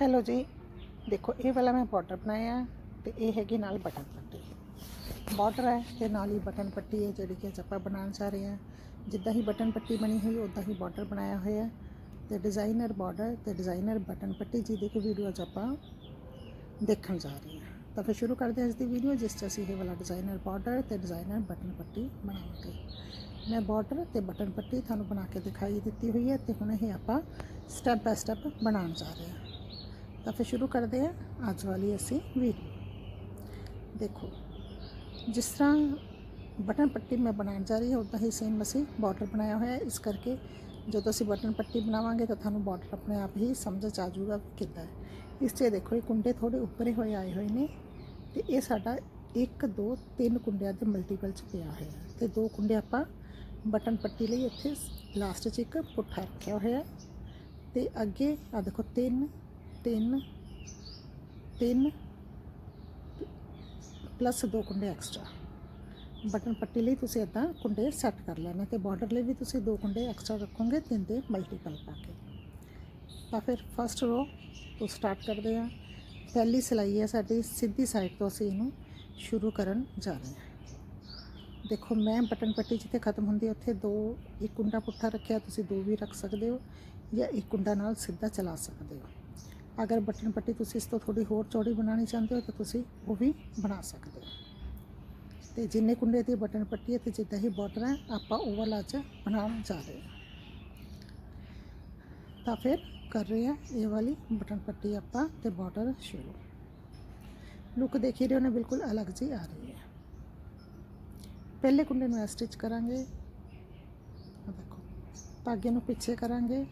Hello ਜੀ, ਦੇਖੋ ਇਹ ਵਾਲਾ ਮੈਂ ਬਾਰਡਰ ਬਣਾਇਆ ਤੇ ਇਹ ਹੈਗੀ ਨਾਲ ਬਟਨ ਪੱਟੀ। ਬਾਰਡਰ ਹੈ ਤੇ ਨਾਲ ਹੀ ਬਟਨ ਪੱਟੀ ਹੈ ਜਿਹੜੀ ਕਿ ਅੱਜ ਆਪਾਂ ਬਣਾਉਣ ਜਾ ਰਹੇ ਹਾਂ। ਜਿੱਦਾਂ ਹੀ ਬਟਨ ਪੱਟੀ ਬਣੀ ਹੋਈ ਉਦਾਂ ਹੀ ਬਾਰਡਰ ਬਣਾਇਆ ਹੋਇਆ। ਹੈ ਤੇ ਡਿਜ਼ਾਈਨਰ ਬਾਰਡਰ ਤੇ ਡਿਜ਼ਾਈਨਰ ਬਟਨ ਪੱਟੀ ਜਿਹਦੀ ਕਿ ਵੀਡੀਓ ਅੱਜ ਆਪਾਂ ਦੇਖਣ ਜਾ ਰਹੇ ਹਾਂ। ਤਾਂ ਫਿਰ ਸ਼ੁਰੂ ਕਰਦੇ ਹਾਂ ਅੱਜ ਦੀ ਵੀਡੀਓ ਜਿਸ 'ਚ ਅਸੀਂ ਇਹ ਵਾਲਾ ਡਿਜ਼ਾਈਨਰ ਬਾਰਡਰ ਤੇ ਡਿਜ਼ਾਈਨਰ ਬਟਨ ਪੱਟੀ ਬਣਾਵਾਂਗੇ। ਮੈਂ ਬਾਰਡਰ ਤੇ ਬਟਨ ਪੱਟੀ ਤੁਹਾਨੂੰ ਬਣਾ ਕੇ ਦਿਖਾਈ ਦਿੱਤੀ ਹੋਈ ਹੈ ਤੇ ਹੁਣ ਇਹ ਆਪਾਂ ਸਟੈਪ ਬਾय ਸਟੈਪ ਬਣਾਉਣ ਜਾ ਰਹੇ ਹਾਂ। ਤਾਂ ਫਿਰ ਸ਼ੁਰੂ ਕਰਦੇ ਹਾਂ ਅੱਜ ਵਾਲੀ ਅਸੀਂ ਵੀਡੀਓ। ਦੇਖੋ, ਜਿਸ ਤਰ੍ਹਾਂ ਬਟਨ ਪੱਟੀ ਮੈਂ ਬਣਾਉਣ ਜਾ ਰਹੀ ਹਾਂ, ਉਦਾਂ ਹੀ ਸੇਮ ਅਸੀਂ ਬਾਰਡਰ ਬਣਾਇਆ ਹੋਇਆ ਹੈ। ਇਸ ਕਰਕੇ ਜਦੋਂ ਅਸੀਂ ਬਟਨ ਪੱਟੀ ਬਣਾਵਾਂਗੇ ਤਾਂ ਤੁਹਾਨੂੰ ਬਾਰਡਰ ਆਪਣੇ ਆਪ ਹੀ ਸਮਝ 'ਚ ਆ ਜਾਊਗਾ ਕਿ ਕਿੱਦਾਂ ਹੈ। ਇਸ 'ਚ ਦੇਖੋ, ਇਹ ਕੁੰਡੇ ਥੋੜੇ ਉੱਪਰੇ ਹੋਏ ਆਏ ਹੋਏ ਨੇ ਤੇ ਇਹ ਸਾਡਾ 1 2 3 ਕੁੰਡਿਆਂ ਦੇ ਮਲਟੀਪਲ 'ਚ ਪਿਆ ਹੋਇਆ ਹੈ। ਤੇ ਦੋ ਕੁੰਡੇ ਆਪਾਂ ਬਟਨ ਪੱਟੀ ਲਈ ਇੱਥੇ ਲਾਸਟ 'ਚ ਇੱਕ ਪੁੱਠਾ ਰੱਖਿਆ ਹੋਇਆ ਹੈ। ਤੇ ਅੱਗੇ ਆ ਦੇਖੋ 3 3 3 ਪਲੱਸ ਦੋ ਕੁੰਡੇ ਐਕਸਟਰਾ ਬਟਨ ਪੱਟੀ ਲਈ ਤੁਸੀਂ ਇਦਾਂ ਕੁੰਡੇ ਸੈੱਟ ਕਰ ਲੈਣੇ ਤੇ ਬਾਰਡਰ ਲਈ ਵੀ ਤੁਸੀਂ ਦੋ ਕੁੰਡੇ ਐਕਸਟਰਾ ਰੱਖੋਗੇ, ਤਿੰਨ ਦੇ ਮਲਟੀਪਲ ਪਾ ਕੇ। ਤਾਂ ਫਿਰ ਫਸਟ ਰੋ ਤੋਂ ਸਟਾਰਟ ਕਰਦੇ ਹਾਂ। ਪਹਿਲੀ ਸਿਲਾਈ ਹੈ ਸਾਡੀ, ਸਿੱਧੀ ਸਾਈਡ ਤੋਂ ਅਸੀਂ ਇਹਨੂੰ ਸ਼ੁਰੂ ਕਰਨ ਜਾ ਰਹੇ ਹਾਂ। ਦੇਖੋ, ਮੈਂ ਬਟਨ ਪੱਟੀ ਜਿੱਥੇ ਖਤਮ ਹੁੰਦੀ ਹੈ, ਉੱਥੇ ਦੋ, ਇੱਕ ਕੁੰਡਾ ਪੁੱਠਾ ਰੱਖਿਆ, ਤੁਸੀਂ ਦੋ ਵੀ ਰੱਖ ਸਕਦੇ ਹੋ ਜਾਂ ਇੱਕ ਕੁੰਡਾ ਨਾਲ ਸਿੱਧਾ ਚਲਾ ਸਕਦੇ ਹੋ। ਅਗਰ ਬਟਨ ਪੱਟੀ ਤੁਸੀਂ ਇਸ ਤੋਂ ਥੋੜੀ ਹੋਰ ਚੌੜੀ ਬਣਾਉਣੀ ਚਾਹੁੰਦੇ ਹੋ ਤਾਂ ਤੁਸੀਂ ਉਹ ਵੀ ਬਣਾ ਸਕਦੇ ਹੋ। ਤੇ ਜਿੰਨੇ ਕੁੰਡੇ ਦੀ ਬਟਨ ਪੱਟੀ ਹੈ ਤੇ ਜਿੱਦਾਂ ਹੀ ਬਾਰਡਰ ਹੈ, ਆਪਾਂ ਉਹ ਵਾਲਾ ਅੱਜ ਬਣਾਉਣ ਜਾ ਰਹੇ ਹਾਂ। ਤਾਂ ਫਿਰ ਕਰ ਰਹੇ ਹਾਂ ਇਹ ਵਾਲੀ ਬਟਨ ਪੱਟੀ ਆਪਾਂ ਤੇ ਬਾਰਡਰ ਸ਼ੁਰੂ। ਲੁੱਕ ਦੇਖੀ ਰਹੇ ਹੋ ਨੇ, ਬਿਲਕੁਲ ਅਲੱਗ ਜੀ ਆ ਰਹੀ ਹੈ। ਪਹਿਲੇ ਕੁੰਡੇ ਨੂੰ ਸਟਿਚ ਕਰਾਂਗੇ। ਦੇਖੋ, ਧਾਗੇ ਨੂੰ ਪਿੱਛੇ ਕਰਾਂਗੇ।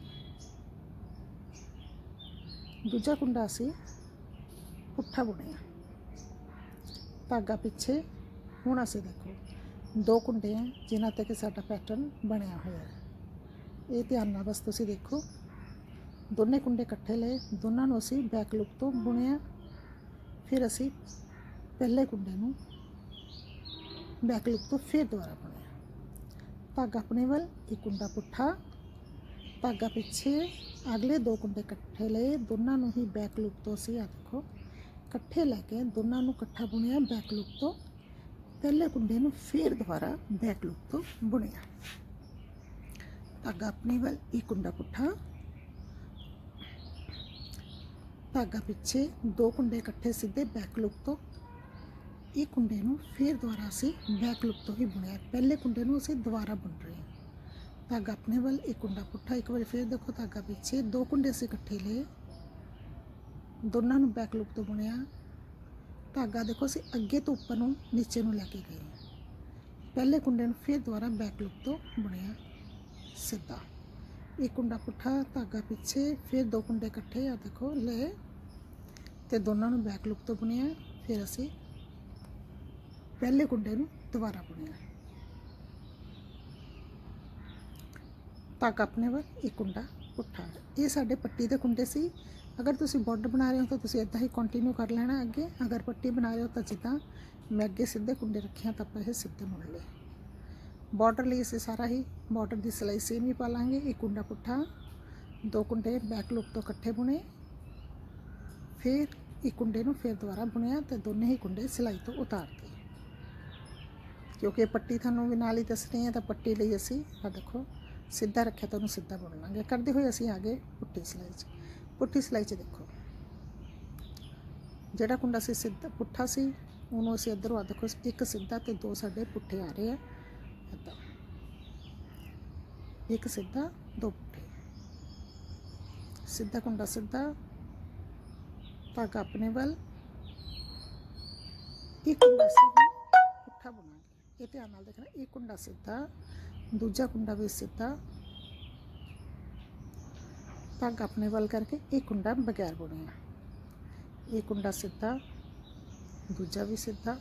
ਦੂਜਾ ਕੁੰਡਾ ਅਸੀਂ ਪੁੱਠਾ ਬੁਣਿਆ ਧਾਗਾ ਪਿੱਛੇ ਹੁਣ ਅਸੀਂ ਦੇਖੋ ਦੋ ਕੁੰਡੇ ਆ ਜਿਨ੍ਹਾਂ ਤੇ ਕਿ ਸਾਡਾ ਪੈਟਰਨ ਬਣਿਆ ਹੋਇਆ ਹੈ ਇਹ ਧਿਆਨ ਨਾਲ ਬਸ ਤੁਸੀਂ ਦੇਖੋ ਦੋਨੇ ਕੁੰਡੇ ਇਕੱਠੇ ਲਏ ਦੋਨਾਂ ਨੂੰ ਅਸੀਂ ਬੈਕ ਲੁੱਕ ਤੋਂ ਬੁਣਿਆ ਫਿਰ ਅਸੀਂ ਪਹਿਲੇ ਕੁੰਡੇ ਨੂੰ ਬੈਕ ਲੁੱਕ ਤੋਂ ਫਿਰ ਦੁਬਾਰਾ ਬੁਣਿਆ ਧਾਗਾ ਆਪਣੇ ਵੱਲ ਇੱਕ ਕੁੰਡਾ ਪੁੱਠਾ ਧਾਗਾ ਪਿੱਛੇ ਅਗਲੇ ਦੋ ਕੁੰਡੇ ਇਕੱਠੇ ਲਏ, ਦੋਨਾਂ ਨੂੰ ਹੀ ਬੈਕ ਲੁੱਕ ਤੋਂ ਅਸੀਂ ਆ ਦੇਖੋ। ਇਕੱਠੇ ਲੈ ਕੇ ਦੋਨਾਂ ਨੂੰ ਇਕੱਠਾ ਬੁਣਿਆ ਬੈਕ ਲੁੱਕ ਤੋਂ। ਪਹਿਲੇ ਕੁੰਡੇ ਨੂੰ ਫਿਰ ਦੁਬਾਰਾ ਬੈਕ ਲੁੱਕ ਤੋਂ ਬੁਣਿਆ। ਧਾਗਾ ਆਪਣੇ ਵੱਲ ਇੱਕ ਕੁੰਡਾ ਪੁੱਠਾ। ਧਾਗਾ ਪਿੱਛੇ ਦੋ ਕੁੰਡੇ ਇਕੱਠੇ ਸਿੱਧੇ ਬੈਕ ਲੁੱਕ ਤੋਂ। ਇਹ ਕੁੰਡੇ ਨੂੰ ਫਿਰ ਦੁਬਾਰਾ ਅਸੀਂ ਬੈਕ ਲੁੱਕ ਤੋਂ ਹੀ ਬੁਣਿਆ। ਪਹਿਲੇ ਕੁੰਡੇ ਨੂੰ ਅਸੀਂ ਦੁਬਾਰਾ ਬੁਣ ਰਹੇ ਹਾਂ। ਧਾਗਾ ਆਪਣੇ ਵੱਲ, ਇੱਕ ਕੁੰਡਾ ਪੁੱਠਾ, ਇੱਕ ਵਾਰ ਫਿਰ ਦੇਖੋ ਧਾਗਾ ਪਿੱਛੇ। ਦੋ ਕੁੰਡੇ ਅਸੀਂ ਇਕੱਠੇ ਲਏ। ਦੋਨਾਂ ਨੂੰ ਬੈਕ ਲੁੱਕ ਤੋਂ ਬੁਣਿਆ। ਧਾਗਾ ਦੇਖੋ ਅਸੀਂ ਅੱਗੇ ਤੋਂ ਉੱਪਰ ਨੂੰ, ਨੀਚੇ ਨੂੰ ਲੈ ਕੇ ਗਏ। ਪਹਿਲੇ ਕੁੰਡੇ ਨੂੰ ਫਿਰ ਦੁਬਾਰਾ ਬੈਕ ਲੁੱਕ ਤੋਂ ਬੁਣਿਆ। ਸਿੱਧਾ। ਇੱਕ ਕੁੰਡਾ ਪੁੱਠਾ, ਧਾਗਾ ਪਿੱਛੇ, ਫਿਰ ਦੋ ਕੁੰਡੇ ਇਕੱਠੇ ਆ ਦੇਖੋ ਲੈ ਤੇ ਦੋਨਾਂ ਨੂੰ ਬੈਕ ਲੁੱਕ ਤੋਂ ਬੁਣਿਆ। ਫਿਰ ਅਸੀਂ ਪਹਿਲੇ ਕੁੰਡੇ ਨੂੰ ਦੁਬਾਰਾ ਬੁਣਿਆ। ਧਾਗਾ ਆਪਣੇ ਵੱਲ ਇੱਕ ਕੁੰਡਾ ਪੁੱਠਾ। ਇਹ ਸਾਡੇ ਪੱਟੀ ਦੇ ਕੁੰਡੇ ਸੀ। ਅਗਰ ਤੁਸੀਂ ਬਾਰਡਰ ਬਣਾ ਰਹੇ ਹੋ ਤਾਂ ਤੁਸੀਂ ਇਦਾਂ ਹੀ ਕੰਟੀਨਿਊ ਕਰ ਲੈਣਾ ਅੱਗੇ। ਅਗਰ ਪੱਟੀ ਬਣਾ ਰਹੇ ਹੋ ਤਾਂ ਜਿੱਦਾਂ ਮੈਂ ਅੱਗੇ ਸਿੱਧੇ ਕੁੰਡੇ ਰੱਖਿਆ ਤਾਂ ਆਪਾਂ ਇਹ ਸਿੱਧੇ ਮੁੜ ਲਏ। ਬਾਰਡਰ ਲਈ ਅਸੀਂ ਸਾਰਾ ਹੀ ਬਾਰਡਰ ਦੀ ਸਿਲਾਈ ਸੇਮ ਹੀ ਪਾ ਲਾਂਗੇ ਇੱਕ ਕੁੰਡਾ ਪੁੱਠਾ, ਦੋ ਕੁੰਡੇ ਬੈਕ ਲੁੱਕ ਤੋਂ ਇਕੱਠੇ ਬੁਣੇ। ਫਿਰ ਇੱਕ ਕੁੰਡੇ ਨੂੰ ਫਿਰ ਦੁਬਾਰਾ ਬੁਣਿਆ ਤੇ ਦੋਨੇ ਹੀ ਕੁੰਡੇ ਸਿਲਾਈ ਤੋਂ ਉਤਾਰ ਉਤਾਰਤੇ ਕਿਉਂਕਿ ਇਹ ਪੱਟੀ ਤੁਹਾਨੂੰ ਵੀ ਨਾਲ ਹੀ ਦੱਸਣੀ ਹੈ ਤਾਂ ਪੱਟੀ ਲਈ ਅਸੀਂ ਆ ਦੇਖੋ। ਸਿੱਧਾ ਰੱਖਿਆ ਤਾਂ ਉਹਨੂੰ ਸਿੱਧਾ ਬੁਣ ਲਾਂਗੇ। ਕਰਦੇ ਹੋਏ ਅਸੀਂ ਆ ਗਏ ਪੁੱਠੀ ਸਿਲਾਈ 'ਚ। ਪੁੱਠੀ ਸਿਲਾਈ 'ਚ ਦੇਖੋ। ਜਿਹੜਾ ਕੁੰਡਾ ਸੀ ਸਿੱਧਾ ਪੁੱਠਾ ਸੀ ਉਹਨੂੰ ਅਸੀਂ ਇੱਧਰੋਂ ਆ ਦੇਖੋ, ਇੱਕ ਸਿੱਧਾ ਤੇ ਦੋ ਸਾਡੇ ਪੁੱਠੇ ਆ ਰਹੇ ਆ। ਇੱਦਾਂ। ਇੱਕ ਸਿੱਧਾ, ਦੋ ਪੁੱਠੇ। ਸਿੱਧਾ ਕੁੰਡਾ ਸਿੱਧਾ ਧਾਗਾ ਆਪਣੇ ਵੱਲ। ਇੱਕ ਕੁੰਡਾ ਸਿੱਧਾ ਪੁੱਠਾ ਬੁਣਾਂਗੇ। ਇਹ ਧਿਆਨ ਨਾਲ ਦੇਖਣਾ ਇੱਕ ਕੁੰਡਾ ਸਿੱਧਾ ਦੂਜਾ ਕੁੰਡਾ ਵੀ ਸਿੱਧਾ ਪੱਗ ਆਪਣੇ ਵੱਲ ਕਰਕੇ ਇਹ ਕੁੰਡਾ ਬਗੈਰ ਬੁਣਿਆ। ਇਹ ਕੁੰਡਾ ਸਿੱਧਾ, ਦੂਜਾ ਵੀ ਸਿੱਧਾ।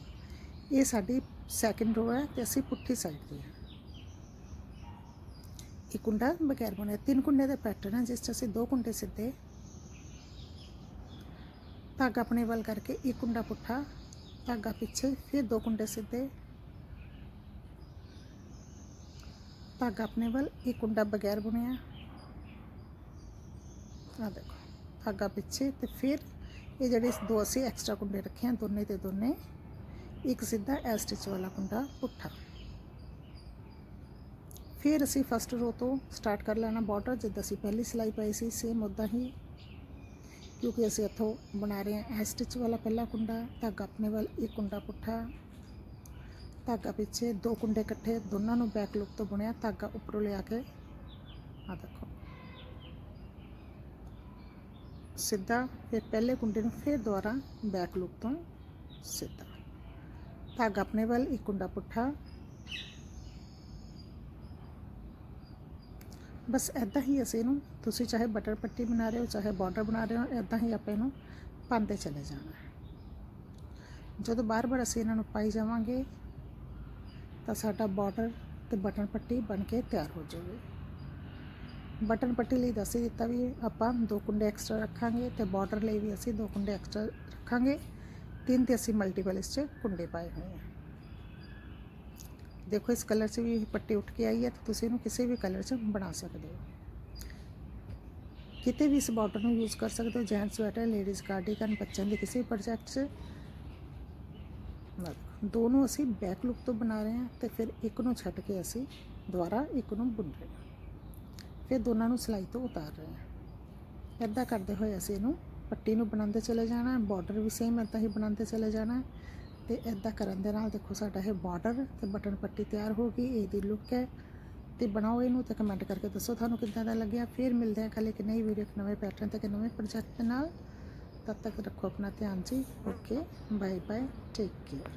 ਇਹ ਸਾਡੀ ਸੈਕਿੰਡ ਰੋ ਹੈ ਤੇ ਅਸੀਂ ਪੁੱਠੀ ਸਾਈਡ ਤੇ ਹਾਂ। ਇਹ ਕੁੰਡਾ ਬਗੈਰ ਬੁਣਿਆ। ਤਿੰਨ ਕੁੰਡੇ ਦੇ ਪੈਟਰਨ ਹੈ ਜਿਸ 'ਚ ਅਸੀਂ ਦੋ ਕੁੰਡੇ ਸਿੱਧੇ। ਧਾਗਾ ਆਪਣੇ ਵੱਲ ਕਰਕੇ ਇੱਕ ਕੁੰਡਾ ਪੁੱਠਾ ਧਾਗਾ ਪਿੱਛੇ, ਫਿਰ ਦੋ ਕੁੰਡੇ ਸਿੱਧੇ। ਧਾਗਾ ਆਪਣੇ ਵੱਲ ਇੱਕ ਕੁੰਡਾ ਬਗੈਰ ਬੁਣਿਆ ਆ ਦੇਖੋ ਧਾਗਾ ਪਿੱਛੇ ਤੇ ਫਿਰ ਇਹ ਜਿਹੜੇ ਦੋ ਅਸੀਂ ਐਕਸਟਰਾ ਕੁੰਡੇ ਰੱਖੇ ਆ ਦੋਨੇ ਤੇ ਦੋਨੇ ਇੱਕ ਸਿੱਧਾ ਐ ਸਟਿਚ ਵਾਲਾ ਕੁੰਡਾ ਪੁੱਠਾ ਫਿਰ ਅਸੀਂ ਫਸਟ ਰੋ ਤੋਂ ਸਟਾਰਟ ਕਰ ਲੈਣਾ ਬਾਰਡਰ ਜਿੱਦਾਂ ਅਸੀਂ ਪਹਿਲੀ ਸਿਲਾਈ ਪਾਈ ਸੀ ਸੇਮ ਉਦਾਂ ਹੀ ਕਿਉਂਕਿ ਅਸੀਂ ਇੱਥੋਂ ਬਣਾ ਰਹੇ ਹਾਂ ਐ ਸਟਿਚ ਵਾਲਾ ਪਹਿਲਾ ਕੁੰਡਾ ਧਾਗਾ ਆਪਣੇ ਵੱਲ ਇੱਕ ਕੁੰਡਾ ਪੁੱਠਾ ਧਾਗਾ ਪਿੱਛੇ ਦੋ ਕੁੰਡੇ ਇਕੱਠੇ ਦੋਨਾਂ ਨੂੰ ਬੈਕ ਲੁੱਕ ਤੋਂ ਬੁਣਿਆ, ਧਾਗਾ ਉੱਪਰੋਂ ਲਿਆ ਕੇ। ਆ ਦੇਖੋ। ਸਿੱਧਾ ਫਿਰ ਪਹਿਲੇ ਕੁੰਡੇ ਨੂੰ ਫਿਰ ਦੁਬਾਰਾ ਬੈਕ ਲੁੱਕ ਤੋਂ ਸਿੱਧਾ। ਧਾਗਾ ਆਪਣੇ ਵੱਲ, ਇੱਕ ਕੁੰਡਾ ਪੁੱਠਾ। ਬਸ ਐਦਾਂ ਹੀ ਅਸੀਂ ਇਹਨੂੰ, ਤੁਸੀਂ ਚਾਹੇ ਬਟਰ ਪੱਟੀ ਬਣਾ ਰਹੇ ਹੋ, ਚਾਹੇ ਬਾਰਡਰ ਬਣਾ ਰਹੇ ਹੋ ਐਦਾਂ ਹੀ ਆਪਾਂ ਇਹਨੂੰ ਪਾਉਂਦੇ ਚਲੇ ਜਾਣਾ। ਜਦੋਂ ਬਾਰ-ਬਾਰ ਅਸੀਂ ਇਹਨਾਂ ਨੂੰ ਪਾਈ ਜਾਵਾਂਗੇ ਤਾਂ ਸਾਡਾ ਬਾਰਡਰ ਤੇ ਬਟਨ ਪੱਟੀ ਬਣ ਕੇ ਤਿਆਰ ਹੋ ਜਾਵੇ। ਬਟਨ ਪੱਟੀ ਲਈ ਦੱਸ ਹੀ ਦਿੱਤਾ ਵੀ ਆਪਾਂ ਦੋ ਕੁੰਡੇ ਐਕਸਟਰਾ ਰੱਖਾਂਗੇ ਤੇ ਬਾਰਡਰ ਲਈ ਵੀ ਅਸੀਂ ਦੋ ਕੁੰਡੇ ਐਕਸਟਰਾ ਰੱਖਾਂਗੇ। ਤਿੰਨ ਤੇ ਅਸੀਂ ਮਲਟੀਪਲ ਇਸ 'ਚ ਕੁੰਡੇ ਪਾਏ ਹੋਏ ਆ। ਦੇਖੋ ਇਸ ਕਲਰ 'ਚ ਵੀ ਪੱਟੀ ਉੱਠ ਕੇ ਆਈ ਹੈ ਤਾਂ ਤੁਸੀਂ ਇਹਨੂੰ ਕਿਸੇ ਵੀ ਕਲਰ 'ਚ ਬਣਾ ਸਕਦੇ ਹੋ। ਕਿਤੇ ਵੀ ਇਸ ਬਾਰਡਰ ਨੂੰ ਯੂਜ਼ ਕਰ ਸਕਦੇ ਹੋ, ਜੈਂਟਸ ਸਵੈਟਰ ਲੇਡੀਜ਼ ਕਾਰਡੀਗਨ ਬੱਚਿਆਂ ਦੇ ਕਿਸੇ ਵੀ ਪ੍ਰੋਜੈਕਟ 'ਚ। ਦੋਨੋਂ ਅਸੀਂ ਬੈਕ ਲੁੱਕ ਤੋਂ ਬਣਾ ਰਹੇ ਹਾਂ ਤੇ ਫਿਰ ਇੱਕ ਨੂੰ ਛੱਡ ਕੇ ਅਸੀਂ ਦੁਬਾਰਾ ਇੱਕ ਨੂੰ ਬੁਣ ਰਹੇ ਹਾਂ। ਫਿਰ ਦੋਨਾਂ ਨੂੰ ਸਿਲਾਈ ਤੋਂ ਉਤਾਰ ਰਹੇ ਹਾਂ। ਇੱਦਾਂ ਕਰਦੇ ਹੋਏ ਅਸੀਂ ਇਹਨੂੰ ਪੱਟੀ ਨੂੰ ਬਣਾਉਂਦੇ ਚਲੇ ਜਾਣਾ ਹੈ ਬਾਰਡਰ ਵੀ ਸੇਮ ਇੱਦਾਂ ਹੀ ਬਣਾਉਂਦੇ ਚਲੇ ਜਾਣਾ ਹੈ ਤੇ ਇੱਦਾਂ ਕਰਨ ਦੇ ਨਾਲ ਦੇਖੋ ਸਾਡਾ ਇਹ ਬਾਰਡਰ ਤੇ ਬਟਨ ਪੱਟੀ ਤਿਆਰ ਹੋ ਗਈ, ਇਹਦੀ ਲੁੱਕ ਹੈ ਤੇ ਬਣਾਓ ਇਹਨੂੰ ਤੇ ਕਮੈਂਟ ਕਰਕੇ ਦੱਸੋ ਤੁਹਾਨੂੰ ਕਿੱਦਾਂ ਦਾ ਲੱਗਿਆ। ਫਿਰ ਮਿਲਦੇ ਹਾਂ ਕੱਲ੍ਹ ਇੱਕ ਨਈ ਵੀਡੀਓ ਇੱਕ ਨਵੇਂ ਪੈਟਰਨ ਤੇ ਇੱਕ ਨਵੇਂ ਪ੍ਰੋਜੈਕਟ ਦੇ ਨਾਲ। ਤਦ ਤੱਕ ਰੱਖੋ ਆਪਣਾ ਧਿਆਨ ਜੀ। Okay bye bye take care